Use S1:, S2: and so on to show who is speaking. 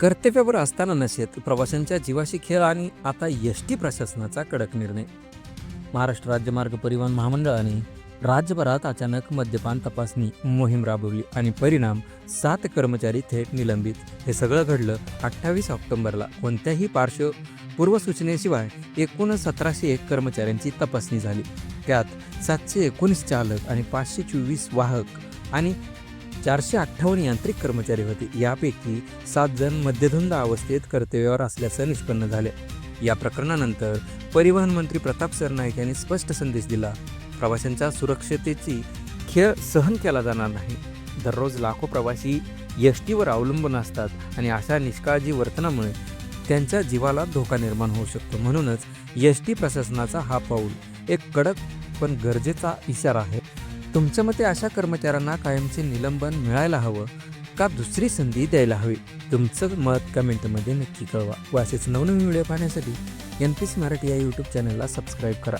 S1: कर्तव्यावर असताना नशेत प्रवाशांच्या जीवाशी खेळ आणि आता एस टी प्रशासनाचा कडक निर्णय. महाराष्ट्र राज्य मार्ग परिवहन महामंडळाने राज्यभरात अचानक मद्यपान तपासणी मोहीम राबवली आणि परिणाम सात कर्मचारी थेट निलंबित. हे सगळं घडलं अठ्ठावीस ऑक्टोबरला. कोणत्याही पार्श्व पूर्वसूचनेशिवाय एकूण सतराशे एक कर्मचाऱ्यांची तपासणी झाली. त्यात सातशे एकोणीस चालक आणि पाचशे चोवीस वाहक आणि चारशे अठ्ठावन्न यांत्रिक कर्मचारी होते. यापैकी सात जण मध्यधुंद अवस्थेत कर्तव्यावर असल्याचं निष्पन्न झाले. या प्रकरणानंतर परिवहन मंत्री प्रताप सरनाईक यांनी स्पष्ट संदेश दिला. प्रवाशांच्या सुरक्षतेची खेळ सहन केला जाणार नाही. दररोज लाखो प्रवासी एस टीवर अवलंबून असतात आणि अशा निष्काळजी वर्तनामुळे त्यांच्या जीवाला धोका निर्माण होऊ शकतो. म्हणूनच एस टी प्रशासनाचा हा पाऊल एक कडक पण गरजेचा इशारा आहे. तुमच्या मते अशा कर्मचाऱ्यांना कायमचे निलंबन मिळायला हवं का दुसरी संधी द्यायला हवी? तुमचं मत कमेंटमध्ये नक्की कळवा. व असेच नवनवीन व्हिडिओ पाहण्यासाठी एन पी सी मराठी या यूट्यूब चॅनलला सबस्क्राईब करा.